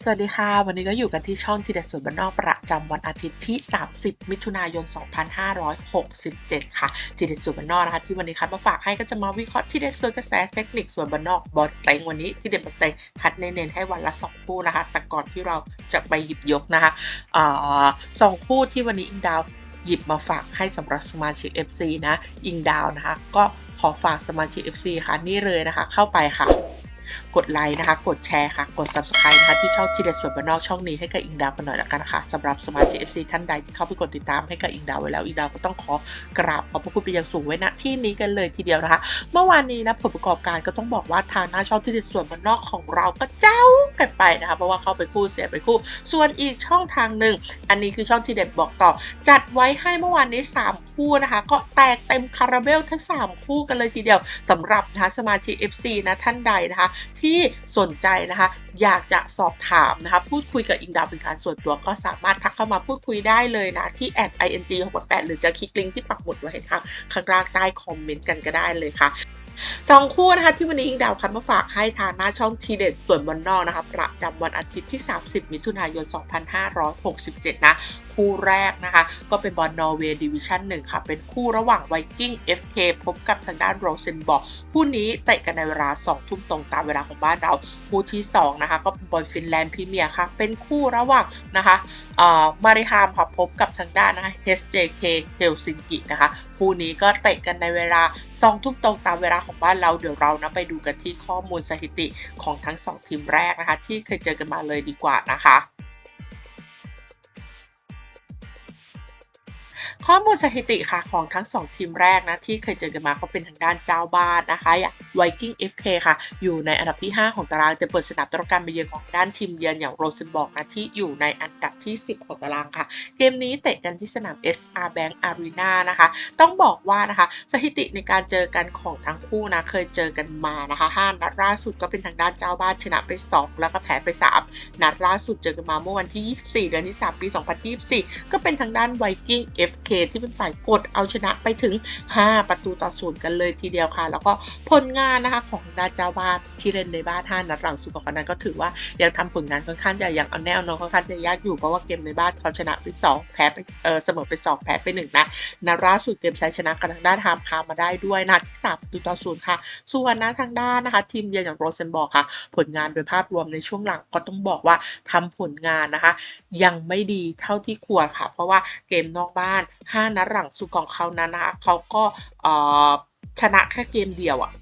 สวัสดีค่ะ วันนี้ก็อยู่กันที่ช่องทีเด็ดสวนบ้านนอกประจำวันอาทิตย์ที่ 30 มิถุนายน 2567 ค่ะทีเด็ดสวนบ้านนอกนะคะที่วันนี้คัดมาฝากให้ก็จะมาวิเคราะห์ทีเด็ดสวนกระแสเทคนิคสวนบ้านนอกบอลเต็งวันนี้ที่เด็ดบอลเต็งคัดเน้นๆให้วันละ2คู่นะคะ แต่ก่อนที่เราจะไปหยิบยกนะคะอ่าสองคู่ที่วันนี้อิงดาวหยิบมาฝากให้สำหรับสมาชิก FC นะอิงดาวนะคะ ก็ขอฝากสมาชิก FC ค่ะนี่เลยนะคะ เข้าไปค่ะ กดไลค์นะคะ กดแชร์ค่ะ กด subscribe นะคะที่ช่องทีเด็ดส่วนบ้านนอกช่องนี้ให้กับอิงดาวกันหน่อยละกันนะคะสำหรับสมาชิก FC ท่านใดที่เข้าไปกดติดตามให้กับอิงดาวไว้แล้วอิงดาวก็ต้องขอกราบขอบพระคุณไปยังสูงไว้ณที่นี้กันเลยทีเดียวนะคะ เมื่อวานนี้นะผลประกอบการก็ต้องบอกว่าทางหน้าช่องทีเด็ดส่วนบ้านนอกของเราก็เจ้ากันไปนะคะเพราะว่าเข้าไปคู่เสียไปคู่ ส่วนอีกช่องทางหนึ่งอันนี้คือช่องทีเด็ดบอกต่อ จัดไว้ให้เมื่อวานนี้ 3 คู่นะคะ ก็แตกเต็มคาราเบลทั้ง 3 คู่กันเลยทีเดียวสำหรับนะคะสมาชิก FC นะท่านใดนะคะที่สนใจนะคะ อยากจะสอบถามนะคะ พูดคุยกับอิงดาวเป็นการส่วนตัวก็สามารถทักเข้ามาพูดคุยได้เลยนะ ที่ ing 6 8หรือจะคลิกลิงก์ที่ปักหมุดไว้ให้ทางข้างล่างใต้คอมเมนต์กันก็ได้เลยค่ะ สองคู่นะคะที่วันนี้อิงดาวคัดมาฝากให้ทางหน้าช่องทีเด็ดส่วนบนนอกนะคะประจำวันอาทิตย์ที่ 30 มิถุนายน 2567 นะคู่แรกนะคะ ก็เป็นบอลนอร์เวย์ดิวิชั่นหนึ่งค่ะ เป็นคู่ระหว่างไวกิ้ง FK พบกับทางด้านโรเซนบอร์กคู่นี้เตะกันในเวลา 2 ทุ่มตรงตามเวลาของบ้านเรา คู่ที่ 2 นะคะ ก็เป็นบอลฟินแลนด์พรีเมียร์ค่ะ เป็นคู่ระหว่างนะคะเอ่อมาริฮามค่ะ พบกับทางด้านนะคะ HJK เฮลซิงกินะคะ คู่นี้ก็เตะกันในเวลา 2 ทุ่มตรงตามเวลาของบ้านเราเดี๋ยวเรานะไปดูกันที่ข้อมูลสถิติของทั้ง 2 ทีมแรกนะคะ ที่เคยเจอกันมาเลยดีกว่านะคะข้อมูลสถิติค่ะของทั้ง 2 ทีมแรกนะที่เคยเจอกันมาก็เป็นทางด้านเจ้าบ้านนะคะอย่าง Viking FK ค่ะ อยู่ในอันดับที่ 5 ของตารางจะเปิดสนามต้อนรับการไปเยือนของด้านทีมเยือนอย่างโรเซนบอร์กนะที่อยู่ในอันดับที่ 10 ของตารางค่ะ เกมนี้เตะกันที่สนาม SR Bank Arena นะคะ ต้องบอกว่านะคะสถิติในการเจอกันของทั้งคู่นะเคยเจอกันมานะคะ5นัดล่าสุดก็เป็นทางด้านเจ้าบ้านชนะไป 2 แล้วก็แพ้ไป 3 นัดล่าสุดเจอกันมาเมื่อวันที่ 24 เดือนที่ 3 ปี 2024 ก็เป็นทางด้าน Viking FK ที่เป็นฝ่ายกดเอาชนะไปถึง 5 ประตูต่อศูนย์กันเลยทีเดียวค่ะ แล้วก็ผลงานนะคะของทางด้านเจ้าบ้านที่เล่นในบ้าน5นัดหลังสุดของกันนั้นก็ถือว่ายังทำผลงานค่อนข้างจะยังเอาแน่เอานอนค่อนข้างจะยากอยู่เพราะว่าเกมในบ้านเขาชนะไป2แพ้ไปเออเสมอไป2แพ้ไป1นะนัดล่าสุดเกมใช้ชนะกันทางด้านฮามคามาได้ด้วยนัดที่3ประตูต่อศูนย์ค่ะ ส่วนนะทางด้านนะคะ ทีมเยือนอย่างโรเซนบอร์กค่ะ ผลงานโดยภาพรวมในช่วงหลังก็ต้องบอกว่าทำผลงานนะคะ ยังไม่ดีเท่าที่ควรค่ะ เพราะว่าเกมนอกบ้าน 5 นัดหลังสุดของเขานั้นนะคะเขาก็เออชนะแค่เกมเดียวอะ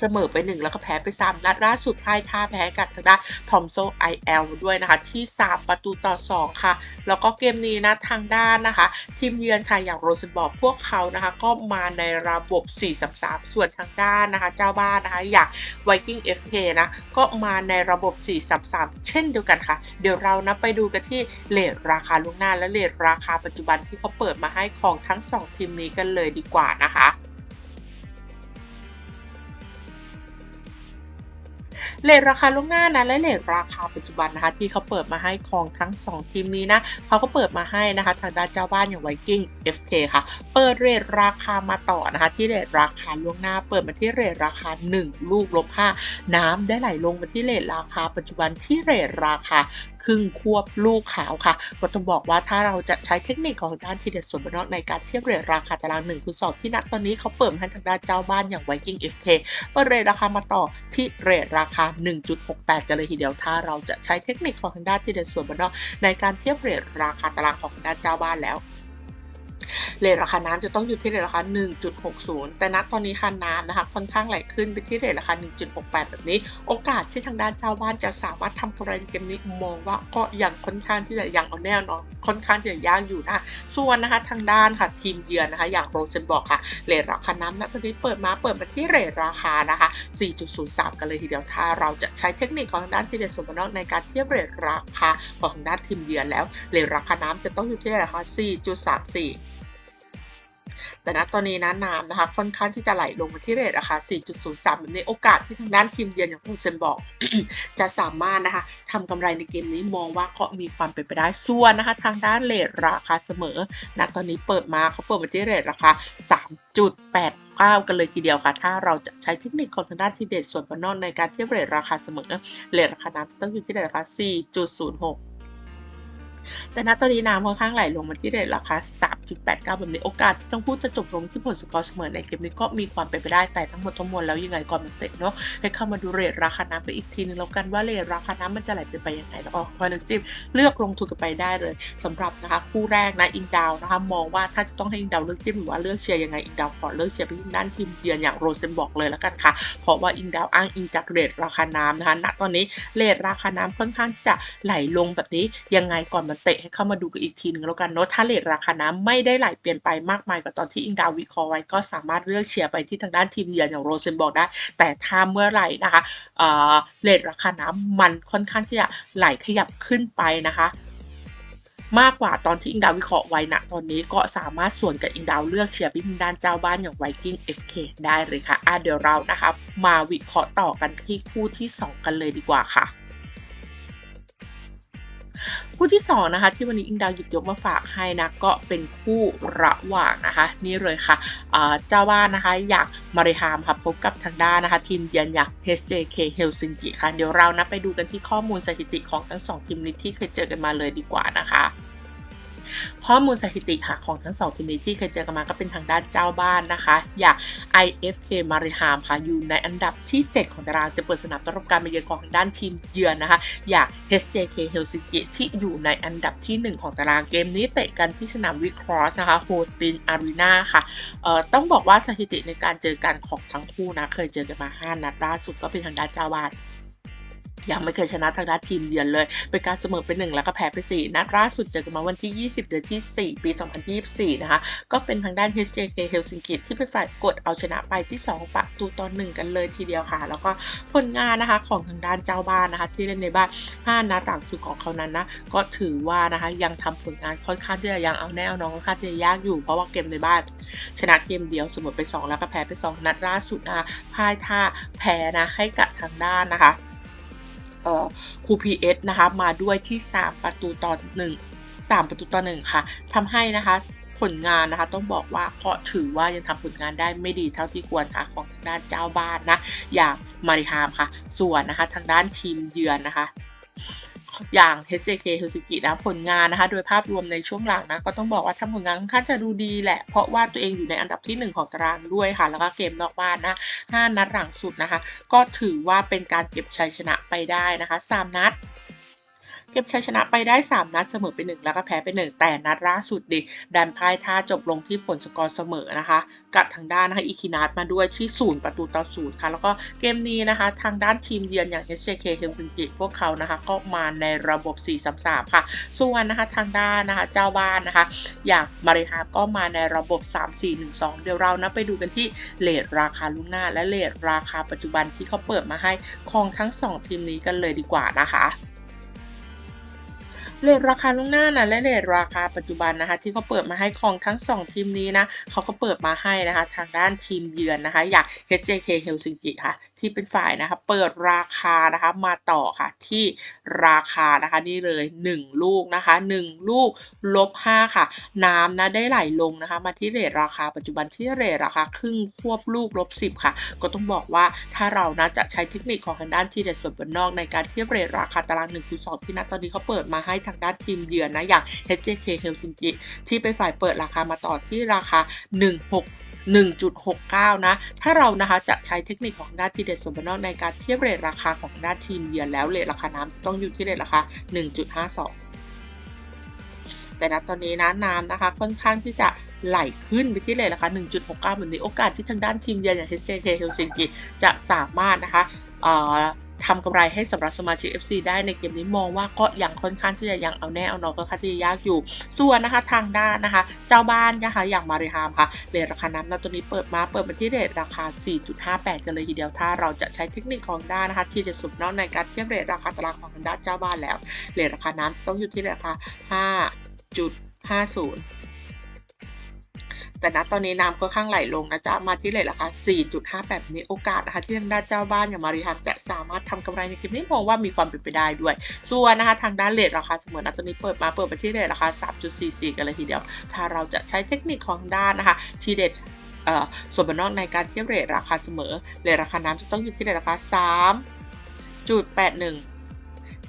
เสมอไป 1 แล้วก็แพ้ไป 3 นัดล่าสุดพ่ายท่าแพ้กับทางด้านทอมโซไอเอลด้วยนะคะ ที่ 3 ประตูต่อ 2 ค่ะ แล้วก็เกมนี้นะทางด้านนะคะ ทีมเยือนค่ะอย่างโรเซนบอกพวกเขานะคะ ก็มาในระบบ 4-3-3 ส่วนทางด้านนะคะ เจ้าบ้านนะคะอย่าง Viking FK นะก็มาในระบบ 4-3-3 เช่นเดียวกันค่ะ เดี๋ยวเรานะไปดูกันที่เลทราคาล่วงหน้าและเลทราคาปัจจุบันที่เขาเปิดมาให้ของทั้ง 2 ทีมนี้กันเลยดีกว่านะคะ เลทราคาล่วงหน้านะและเลทราคาปัจจุบันนะคะ ที่เขาเปิดมาให้ของทั้ง 2 ทีมนี้นะเขาก็เปิดมาให้นะคะ ทางด้านเจ้าบ้านอย่างไวกิ้ง FK ค่ะ เปิดเรทราคามาต่อนะคะ ที่เรทราคาล่วงหน้า เปิดมาที่เรทราคา 1 ลูกลบ5น้ำได้ไหลลงมาที่เรทราคาปัจจุบันที่เรทราคา ครึ่งควบลูกขาวค่ะ ก็ต้องบอกว่าถ้าเราจะใช้เทคนิคของด้านทีเด็ดส่วนบนนอกในการเทียบเรทราคาตาราง1คูณ2ที่นักตอนนี้เขาเปิดมให้ทางด้านเจ้าบ้านอย่างไวกิ้งเอฟเปิดเรทราคามาต่อที่เรทราคา 1.68 กันเลยทีเดียว ถ้าเราจะใช้เทคนิคของทางด้านทีเด็ดส่วนบนนอกในการเทียบเรทราคาตารางของทางด้านเจ้าบ้านแล้ว เรทราคาน้ำจะต้องอยู่ที่เรทราคา 1.60 แต่ณตอนนี้ค่ะน้ำนะคะค่อนข้างไหลขึ้นไปที่เรทราคา 1.68 แบบนี้ โอกาสที่ทางด้านเจ้าบ้านจะสามารถทำกำไรในเกมนี้มองว่าก็ยังค่อนข้างที่จะยังเอาแน่นอนค่อนข้างที่จะยากอยู่นะส่วนนะคะทางด้านค่ะทีมเยือนนะคะ อย่างโรเซนบอกค่ะเรทราคาน้ำณตอนนี้เปิดมาเปิดมาที่เรทราคานะคะ 4.03 กันเลยทีเดียวถ้าเราจะใช้เทคนิคของทางด้านทีเด็ดส่วนบนนอกในการเทียบเรทราคาของทางด้านทีมเยือนแล้วเรทราคาน้ำจะต้องอยู่ที่เรทราคา 4.34 แต่ณตอนนี้นะน้ำนะคะ ค่อนข้างที่จะไหลลงมาที่เรทราคา 4.03 แบบนี้โอกาสที่ทางด้านทีมเยือนอย่างคุณเซนบอก จะสามารถนะคะทำกำไรในเกมนี้มองว่าก็มีความเป็นไปได้ส่วนนะคะ ทางด้านเรทราคาเสมอณตอนนี้เปิดมาเขาเปิดมาที่เรทราคา 3.89กันเลยทีเดียวค่ะ ถ้าเราจะใช้เทคนิคของทางด้านทีเด็ดส่วนบนนอกในการเทียบเรทราคาเสมอเรทราคาน้ำต้องอยู่ที่เรทราคา 4.06 แต่ณตอนนี้น้ำค่อนข้างไหลลงมาที่เรทราคา 3.89 แบบนี้โอกาสที่ต้องพูดจะจบลงที่ผลสกอร์เสมอในเกมนี้ก็มีความเป็นไปได้แต่ทั้งหมดทั้งมวลแล้วยังไงก่อนมันเตะเนาะให้เข้ามาดูเรทราคาน้ำไปอีกทีนึงแล้วกันว่าเรทราคาน้ำมันจะไหลไปไปยังไงแล้วก็คอยเลือกจิ้มเลือกลงทุนกันไปได้เลยสำหรับนะคะคู่แรกนะอิงดาวนะคะมองว่าถ้าจะต้องให้อิงดาวเลือกจิ้มหรือว่าเลือกเชียร์ยังไงอิงดาวขอเลือกเชียร์ไปที่ด้านทีมเยือนอย่างโรเซนบอกเลยแล้วกันค่ะเพราะว่าอิงดาวอ้างอิงจากเรทราคาน้ำนะคะณตอนนี้เรทราคาน้ำค่อนข้างที่จะไหลลงแบบนี้ยังไงก่อนมันเตะให้เข้ามาดูกันอีกทีหนึ่งแล้วกันเนาะถ้าเรทราคาน้ำไม่ได้ไหลเปลี่ยนไปมากมายกว่าตอนที่อิงดาววิเคราะห์ไว้ก็สามารถเลือกเชียร์ไปที่ทางด้านทีมเยือนอย่างโรเซนบอกได้ แต่ถ้าเมื่อไหร่นะคะเอ่อเรทราคาน้ำมันค่อนข้างที่จะไหลขยับขึ้นไปนะคะมากกว่าตอนที่อิงดาววิเคราะห์ไว้นะตอนนี้ก็สามารถส่วนกับอิงดาวเลือกเชียร์ไปทางด้านเจ้าบ้านอย่างไวกิ้ง FK ได้เลยค่ะอะเดี๋ยวเรานะคะมาวิเคราะห์ต่อกันที่คู่ที่ 2 กันเลยดีกว่าค่ะ คู่ที่สองนะคะที่วันนี้อิงดาวหยิบยกมาฝากให้นะก็เป็นคู่ระหว่างนะคะนี่เลยค่ะเจ้าบ้านนะคะอยากมาริฮามค่ะพบกับทางด้านนะคะ ทีมเยือนอย่าง HJK Helsinki ค่ะเดี๋ยวเรานะไปดูกันที่ข้อมูลสถิติของทั้งสองทีมนี้ที่เคยเจอกันมาเลยดีกว่านะคะ ข้อมูลสถิติค่ะของทั้งสองทีมนี้ที่เคยเจอกันมาก็เป็นทางด้านเจ้าบ้านนะคะ อย่าง IFK มาริฮามค่ะอยู่ในอันดับที่ 7 ของตารางจะเปิดสนามต้อนรับการมาเยือนของทางด้านทีมเยือนนะคะ อย่าง HJK Helsinki ที่อยู่ในอันดับที่ 1 ของตารางเกมนี้เตะกันที่สนามวิครอสนะคะโฮตินอารีนาค่ะเอ่อต้องบอกว่าสถิติในการเจอกันของทั้งคู่นะเคยเจอกันมา 5 นัดล่าสุดก็เป็นทางด้านเจ้าบ้าน ยังไม่เคยชนะทางด้านทีมเยือนเลย เป็นการเสมอไป1แล้วก็แพ้ไป4นัดล่าสุดเจอกันมาวันที่ 20 เดือนที่ 4 ปี 2024 นะคะ ก็เป็นทางด้าน HJK Helsinki ที่เป็นฝ่ายกดเอาชนะไปที่ 2 ประตูต่อ1กันเลยทีเดียวค่ะ แล้วก็ผลงานนะคะของทางด้านเจ้าบ้านนะคะ ที่เล่นในบ้าน 5 นัดหลังสุดของเขานั้นนะ ก็ถือว่านะคะยังทำผลงานค่อนข้างที่จะยังเอาแน่เอาน้องค่อนข้างที่จะยากอยู่เพราะว่าเกมในบ้าน ชนะเกมเดียวเสมอไป 2 แล้วก็แพ้ไป 2 นัดล่าสุดนะคะพ่ายท่าแพ้นะให้กับทางด้านนะคะ ครูพีเอสนะคะมาด้วยที่ 3 ประตูต่อ1 3 ประตูต่อ1ค่ะทำให้นะคะผลงานนะคะต้องบอกว่าก็ถือว่ายังทำผลงานได้ไม่ดีเท่าที่ควรค่ะของทางด้านเจ้าบ้านนะ อย่างมาริฮามค่ะ ส่วนนะคะทางด้านทีมเยือนนะคะ อย่าง HJK Helsinki นะผลงานนะคะ โดยภาพรวมในช่วงหลังนะ ก็ต้องบอกว่าทำผลงานค่อนข้างจะดูดีแหละ เพราะว่าตัวเองอยู่ในอันดับที่ 1 ของตารางด้วยค่ะ แล้วก็เกมนอกบ้านนะ5นัดหลังสุดนะคะ ก็ถือว่าเป็นการเก็บชัยชนะไปได้นะคะ 3 นัด เก็บชัยชนะไปได้ 3 นัดเสมอไป 1 แล้วก็แพ้ไป 1 แต่นัดล่าสุดดิดันพ่ายท่าจบลงที่ผลสกอร์เสมอนะคะ กับทางด้านนะคะอิคินาตมาด้วยที่ 0 ประตูต่อ0ค่ะ แล้วก็เกมนี้นะคะ ทางด้านทีมเยือนอย่าง HJK Helsinki พวกเขานะคะ ก็มาในระบบ 4-3-3 ค่ะ ส่วนนะคะทางด้านนะคะเจ้าบ้านนะคะ อย่างมาริฮาก็มาในระบบ 3-4-1-2 เดี๋ยวเรานะไปดูกันที่เลทราคาลุ้งหน้า และเลทราคาปัจจุบันที่เขาเปิดมาให้ของทั้ง 2 ทีมนี้กันเลยดีกว่านะคะ เลทราคาล่วงหน้านะและเลทราคาปัจจุบันนะคะ ที่เขาเปิดมาให้ของทั้ง 2 ทีมนี้นะเขาก็เปิดมาให้นะคะ ทางด้านทีมเยือนนะคะ อย่าง HJK Helsinki ค่ะ ที่เป็นฝ่ายนะคะ เปิดราคานะคะมาต่อค่ะที่ราคานะคะนี่เลย 1 ลูกนะคะ 1 ลูกลบ5ค่ะ น้ำนะได้ไหลลงนะคะ มาที่เรทราคาปัจจุบันที่เรทราคาครึ่งควบลูกลบ10 ค่ะ ก็ต้องบอกว่าถ้าเรานะจะใช้เทคนิคของทางด้านทีเด็ดส่วนบนนอกในการเทียบเรทราคาตาราง1คู2ที่นัดตอนนี้เขาเปิดมาให้างด้านทีมเยือนนะอย่าง HJK Helsinki ที่เป็นฝ่ายเปิดราคามาต่อที่ราคา 16 1.69 นะ ถ้าเรานะคะจะใช้เทคนิคของด้านทีเด็ดสมบัติในการเทียบเรทราคาของด้านทีมเยือนแล้วเรทราคาน้ำจะต้องอยู่ที่เรทราคา 1.52แต่ณตอนนี้นะน้ำนะคะค่อนข้างที่จะไหลขึ้นไปที่เรทราคา1.69 แบบนี้โอกาสที่ทางด้านทีมเยือนอย่าง HJK Helsinki จะสามารถนะคะ ทำกำไรให้สำหรับสมาชิก FC ได้ในเกมนี้มองว่าก็ยังค่อนข้างที่จะยังเอาแน่เอานอนก็ค่อนข้างที่จะยากอยู่ ส่วนนะคะทางด้านนะคะ เจ้าบ้านนะคะอย่างมาริฮามค่ะเรทราคาน้ำนตัวนี้เปิดมาเปิดมาที่เรทราคา 4.58 กันเลยทีเดียวถ้าเราจะใช้เทคนิคของด้านนะคะ ที่จะสุดนอกในการเทียบเรทราคาตลาดของทางด้านเจ้าบ้านแล้วเรทราคาน้ำจะต้องอยู่ที่ราคา 5.50 แต่ณตอนนี้น้ำค่อนข้างไหลลงนะจ๊ะ มาที่เลทราคา 4.58 นี้โอกาสนะคะที่ทางด้านเจ้าบ้านอย่างมาริฮัมจะสามารถทำกำไรในเกมนี้มองว่ามีความเป็นไปได้ด้วย ส่วนนะคะทางด้านเลทราคาเสมอนะตอนนี้เปิดมาเปิดไปที่เลทราคา 3.44 กันเลยทีเดียว ถ้าเราจะใช้เทคนิคของด้านนะคะทีเด็ดเอ่อส่วนบนนอกในการเทียบเรทราคาเสมอเรทราคาน้ำจะต้องอยู่ที่เรทราคา 3.81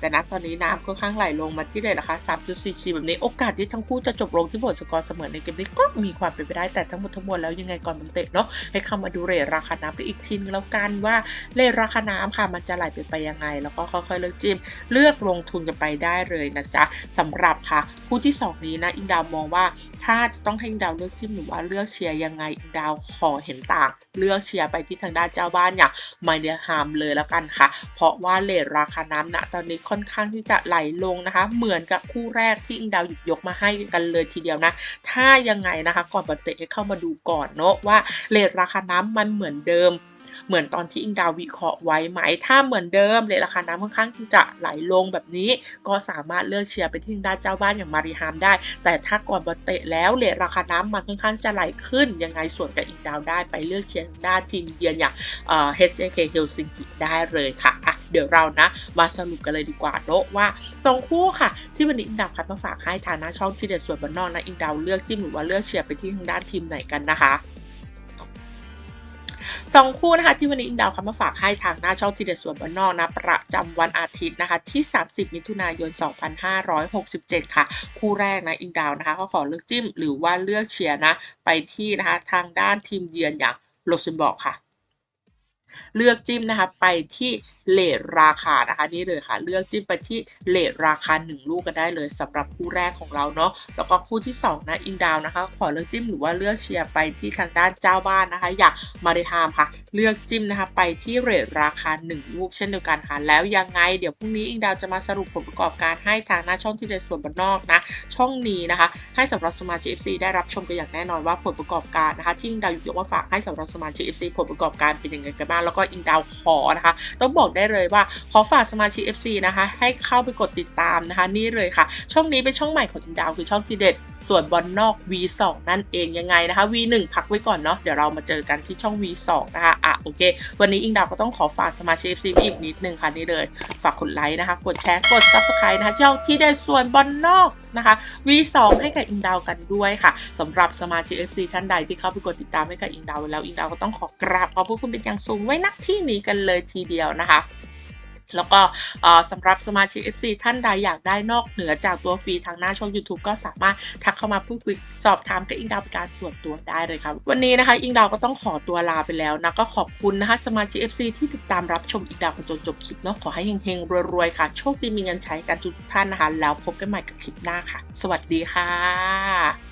แต่ณตอนนี้น้ำค่อนข้างไหลลงมาที่เลยราคา 3.44 แบบนี้โอกาสที่ทั้งคู่จะจบลงที่ผลสกอร์เสมอในเกมนี้ก็มีความเป็นไปได้แต่ทั้งหมดทั้งมวลแล้วยังไงก่อนมันเตะเนาะให้เข้ามาดูเรทราคาน้ำกันอีกทีนึงแล้วกันว่าเรทราคาน้ำค่ะมันจะไหลไปไปยังไง แล้วก็ค่อยๆเลือกจิ้มเลือกลงทุนกันไปได้เลยนะจ๊ะสำหรับค่ะคู่ที่ 2 นี้นะอิงดาวมองว่าถ้าจะต้องให้อิงดาวเลือกจิ้มหรือว่าเลือกเชียร์ยังไงอิงดาวขอเห็นต่างเลือกเชียร์ไปที่ทางด้านเจ้าบ้านอย่างไมเดียฮามเลยแล้วกันค่ะ เพราะว่าเลทราคาน้ำณตอนนี้ค่อนข้างที่จะไหลลงนะคะ เหมือนกับคู่แรกที่อิงดาวหยิบยกมาให้กันเลยทีเดียวนะ ถ้ายังไงนะคะ ก่อนบอลเตะให้เข้ามาดูก่อนเนาะว่าเลทราคาน้ำมันเหมือนเดิมเหมือนตอนที่อิงดาววิเคราะห์ไว้ไหม ถ้าเหมือนเดิมเลทราคาน้ำค่อนข้างจะไหลลงแบบนี้ ก็สามารถเลือกเชียร์ไปที่ทางด้านเจ้าบ้านอย่างมาริฮามได้ แต่ถ้าก่อนบอลเตะแล้วเลทราคาน้ำมันค่อนข้างจะไหลขึ้น ยังไงส่วนกับอิงดาวได้ไปเลือกเชียร์ทางด้านทีมเยือนอย่างเอ่อ HJK Helsinki ได้เลยค่ะอะ เดี๋ยวเรานะมาสรุปกันเลยดีกว่าเนอะว่าสองคู่ค่ะ ที่วันนี้อิงดาวคัดมาฝากให้ทางหน้าช่องที่เด็ดส่วนบนนอกนะอิงดาวเลือกจิ้มหรือว่าเลือกเชียร์ไปที่ทางด้านทีมไหนกันนะคะ สองคู่นะคะที่วันนี้อิงดาวคัดมาฝากให้ทางหน้าช่องทีเด็ดสวนบนนอกนะประจำวันอาทิตย์นะคะที่ 30 มิถุนายน 2567 ค่ะ คู่แรกนะอิงดาวนะคะก็ขอเลือกจิ้มหรือว่าเลือกเชียร์นะไปที่นะคะทางด้านทีมเยือนอย่างโรซินบอกค่ะ เลือกจิ้มนะคะไปที่ เลทราคานะคะนี่เลยค่ะ เลือกจิ้มไปที่เลทราคา 1 ลูกกันได้เลยสำหรับคู่แรกของเราเนาะแล้วก็คู่ที่ 2 นะอิงดาวนะคะ ขอเลือกจิ้มหรือว่าเลือกเชียร์ไปที่ทางด้านเจ้าบ้านนะคะ อย่างมาริฮามค่ะ เลือกจิ้มนะคะ ไปที่เรทราคา 1 ลูกเช่นเดียวกันค่ะ แล้วยังไงเดี๋ยวพรุ่งนี้อิงดาวจะมาสรุปผลประกอบการให้ทางหน้าช่องที่เด็ดส่วนบนนอกนะ ช่องนี้นะคะ ให้สำหรับสมาชิก FC ได้รับชมกันอย่างแน่นอนว่าผลประกอบการนะคะ ที่อิงดาวยกมาฝากให้สำหรับสมาชิก FC ผลประกอบการเป็นยังไงกันบ้างแล้วก็อิงดาวขอนะคะต้องบอกได้ได้เลยว่า ขอฝากสมาชิก FC นะคะ ให้เข้าไปกดติดตามนะคะ นี่เลยค่ะ ช่องนี้เป็นช่องใหม่ของอิงดาวคือช่องทีเด็ด ส่วนบอลนอก V2 นั่นเองยังไงนะคะ V1 พักไว้ก่อนเนาะเดี๋ยวเรามาเจอกันที่ช่อง V2 นะคะอะโอเค วันนี้อิงดาวก็ต้องขอฝากสมาชิก FC อีกนิดนึงค่ะนี่เลย ฝากกดไลค์นะคะ กดแชร์กด Subscribe นะคะช่องที่เด็ดส่วนบอลนอก นะคะ V2 ให้กับอิงดาวกันด้วยค่ะสำหรับสมาชิก FC ท่านใดที่เข้าไปกดติดตามให้กับอิงดาวแล้วอิงดาวก็ต้องขอกราบขอบพระคุณเป็นอย่างสูงไว้นักที่นี้กันเลยทีเดียวนะคะ แล้วก็สำหรับสมาชิก FC ท่านใดอยากได้นอกเหนือจากตัวฟรีทางหน้าช่อง YouTube ก็สามารถทักเข้ามาพูดคุยสอบถามกับอิงดาวเป็นการส่วนตัวได้เลยครับ วันนี้นะคะ อิงดาวก็ต้องขอตัวลาไปแล้วนะก็ขอบคุณนะคะสมาชิก FC ที่ติดตามรับชมอิงดาวกันจนจบคลิปเนาะขอให้เฮงๆรวยๆค่ะ โชคดีมีเงินใช้กันทุกท่านนะคะ แล้วพบกันใหม่กับคลิปหน้าค่ะ สวัสดีค่ะ